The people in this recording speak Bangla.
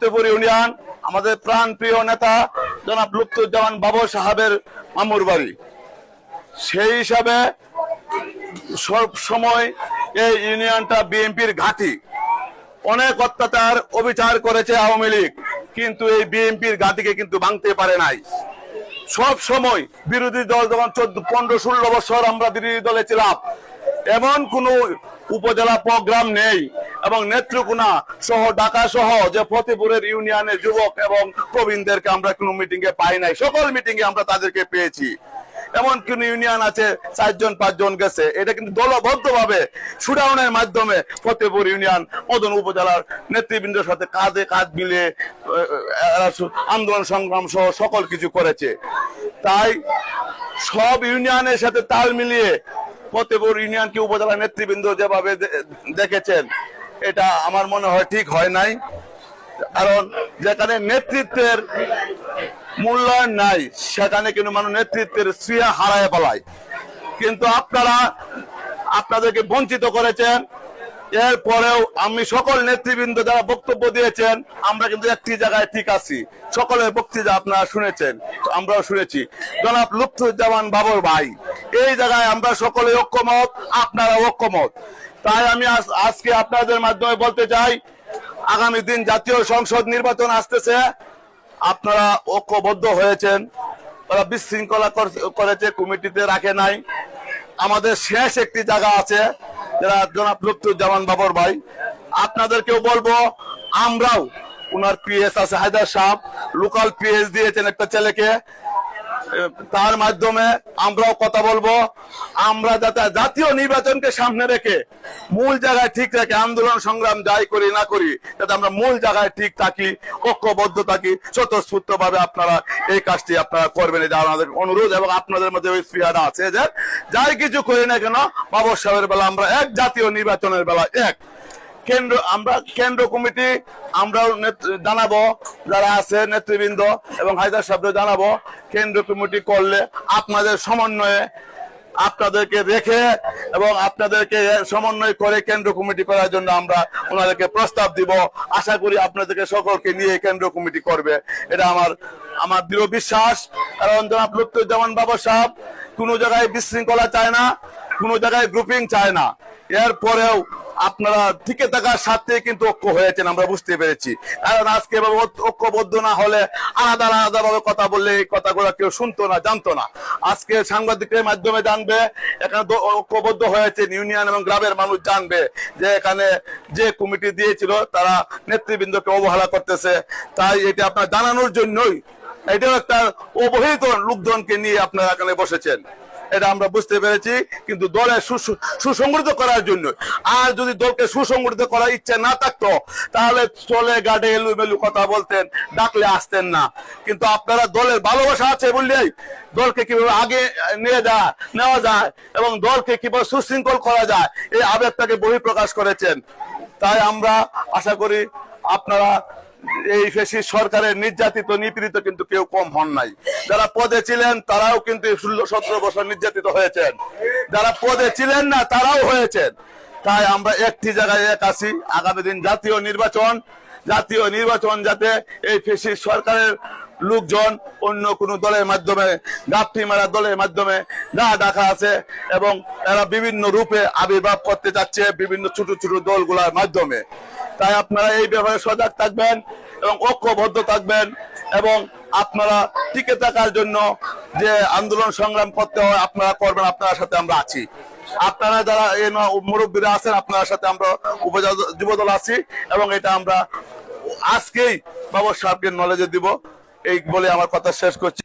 ফতেপুর ইউনিয়ন, আমাদের প্রাণ প্রিয় নেতা জনাব লুপ্তুজ্জামান বাবর সাহেবের মামুর বাড়ি। সেই হিসাবে সব সময় এই ইউনিয়নটা বিএনপির ঘাঁটি। অনেক অত্যাচার, অবিচার করেছে আওয়ামী লীগ, কিন্তু এই বিএনপির ঘাঁটিকে কিন্তু ভাঙতে পারে নাই। সব সময় বিরোধী দল যখন চোদ্দ, পনেরো, ষোলো বছর আমরা বিরোধী দলে ছিলাম, এমন কোন উপজেলা প্রোগ্রাম নেই এবং নেত্রকোনা সহ, ঢাকা সহ যে ফতেপুরের ইউনিয়নের যুবক এবং প্রবীণদেরকে আমরা কোনো মিটিং এ পাই নাই। সকল মিটিং এ আমরা তাদেরকে পেয়েছি। এমন কোন ইউনিয়ন আছে, চারজন, পাঁচজন গেছে। এটা কিন্তু দলবদ্ধ ভাবে সুডাউনের মাধ্যমে ফতেপুর ইউনিয়ন মদন উপজেলার নেতৃবৃন্দের সাথে কাঁধে কাঁধ মিলে আন্দোলন সংগ্রাম সহ সকল কিছু করেছে। তাই সব ইউনিয়নের সাথে তাল মিলিয়ে ফতেপুর ইউনিয়নকে উপজেলা নেতৃবৃন্দ যেভাবে দেখেছেন এটা আমার মনে হয় ঠিক হয় নাই। কারণ যেখানে নেতৃত্বের মূল্যায়ন নাই, সেখানে কিন্তু মানুষ নেতৃত্বের শ্রিয়া হারায় পালায় কিন্তু আপনারা, আপনাদেরকে বঞ্চিত করেছেন। এরপরেও আমি সকল নেতৃবৃন্দ যারা বক্তব্য দিয়েছেন, আমরা কিন্তু একটি জায়গায় ঠিক আছি। সকলের বক্তৃতা আপনারা শুনেছেন আমরাও শুনেছি। জনাব লুৎফুজ্জামান বাবর ভাই, এই জায়গায় আমরা সকলে ঐক্যমত, আপনারা ঐক্যমত। তাই আমি আজ- আজকে আপনাদের মাধ্যমে বলতে চাই, আগামী দিন জাতীয় সংসদ নির্বাচন আসতেছে, আপনারা ঐক্যবদ্ধ হয়েছেন, ওরা বিশৃঙ্খলা করেছে, কমিটিতে রাখে নাই। আমাদের শেষ একটি জায়গা আছে, যারা জনাব লুৎফুজ্জামান বাবর ভাই। আপনাদেরকেও বলব, আমরাও, উনার পিএস আছে হায়দার সাহেব, লোকাল পিএস দিয়েছেন একটা ছেলেকে। তার মাধ্যমে আমরাও কথা বলব। আমরা যাতে জাতীয় নির্বাচনকে সামনে রেখে মূল জায়গায় ঠিক রেখে আন্দোলন সংগ্রাম যাই করি না করি, যাতে আমরা মূল জায়গায় ঠিক থাকি, ঐক্যবদ্ধ থাকি স্বতঃস্ফূর্ত ভাবে আপনারা এই কাজটি আপনারা করবেন, এটা আমাদের অনুরোধ এবং আপনাদের মধ্যে ওই স্পৃহাটা আছে যে যাই কিছু করি না কেন, বাবর সাহেবের বেলা আমরা এক, জাতীয় নির্বাচনের বেলা এক। কেন্দ্র, আমরা কেন্দ্র কমিটি, আমরাও জানাব যারা আছে, নেতৃবৃন্দ এবং হায়দার সাহেবরা জানাব, কেন্দ্র কমিটি করলে আপনাদের সমন্বয়ে আপনাদেরকে রেখে এবং আপনাদেরকে সমন্বয় করে কেন্দ্র কমিটি করার জন্য আমরা ওনাদেরকে প্রস্তাব দিব। আশা করি আপনাদেরকে সকলকে নিয়ে কেন্দ্র কমিটি করবে। এটা আমার আমার দৃঢ় বিশ্বাস। কারণ জনাব লুৎফুজ্জামান বাবা সাহেব কোনো জায়গায় বিশৃঙ্খলা চায় না, কোনো জায়গায় গ্রুপিং চায় না। এরপরেও আপনারা টিকে থাকার সাথে কিন্তু ঐক্য হয়েছেন, আমরা বুঝতে পেরেছি। কারণ আজকে ঐক্যবদ্ধ না হলে আলাদা আলাদা ভাবে কথা বললে এই কথাগুলো কেউ শুনতো না, জানতো না। আজকে সাংবাদিকের মাধ্যমে জানবে, এখানে ঐক্যবদ্ধ হয়েছে ইউনিয়ন এবং গ্রামের মানুষ জানবে যে এখানে যে কমিটি দিয়েছিল, তারা নেতৃবৃন্দকে অবহেলা করতেছে। তাই এটা আপনার জানানোর জন্যই এটাও একটা অবহিত লোকজনকে নিয়ে আপনারা এখানে বসেছেন। এটা আমরা বুঝতে পেরেছি, কিন্তু সুস- সুসংগঠিত করার জন্য। আর যদি দলকে সুসংগঠিত করার ইচ্ছা না থাকতো, তাহলে চলে গাড়ে এলুমেলু কথা বলতেন, ডাকলে আসতেন না। কিন্তু আপনারা দলের ভালোবাসা আছে বললেই দলকে কীভাবে আগে নিয়ে যায় নেওয়া যায়, এবং দলকে কীভাবে সুশৃঙ্খল করা যায়, এই আবেগটাকে বহিঃপ্রকাশ করেছেন। তাই আমরা আশা করি আপনারা এই সরকারের নির্যাতিত, নিপীড়িত কিন্তু কেউ কম হন নাই। যারা পদে ছিলেন, তারাও কিন্তু ষোলো, সতেরো বছর নির্যাতিত হয়েছেন। যারা পদে ছিলেন না, তারাও হয়েছেন। তাই আমরা একটি জায়গায় এক আছি। আগামী দিন জাতীয় নির্বাচন। জাতীয় নির্বাচন যাতে এই ফেসি সরকারের লোকজন অন্য কোন দলের মাধ্যমে গাপটি মারা দলের মাধ্যমে না ডাকা আছে এবং এরা বিভিন্ন রূপে আবির্ভাব করতে যাচ্ছে বিভিন্ন ছোট ছোট দলগুলোর মাধ্যমে। তাই আপনারা এই ব্যাপারে সজাগ থাকবেন এবং ঐক্যবদ্ধ থাকবেন এবং আপনারা টিকে থাকার জন্য যে আন্দোলন সংগ্রাম করতে হয়, আপনারা করবেন, আপনার সাথে আমরা আছি। আপনারা যারা মুরব্বীরা আছেন, আপনার সাথে আমরা উপজেলা যুবদল আছি এবং এটা আমরা আজকেই বাবর সাহেবকে নলেজে দিব। এই বলে আমার কথা শেষ করছি।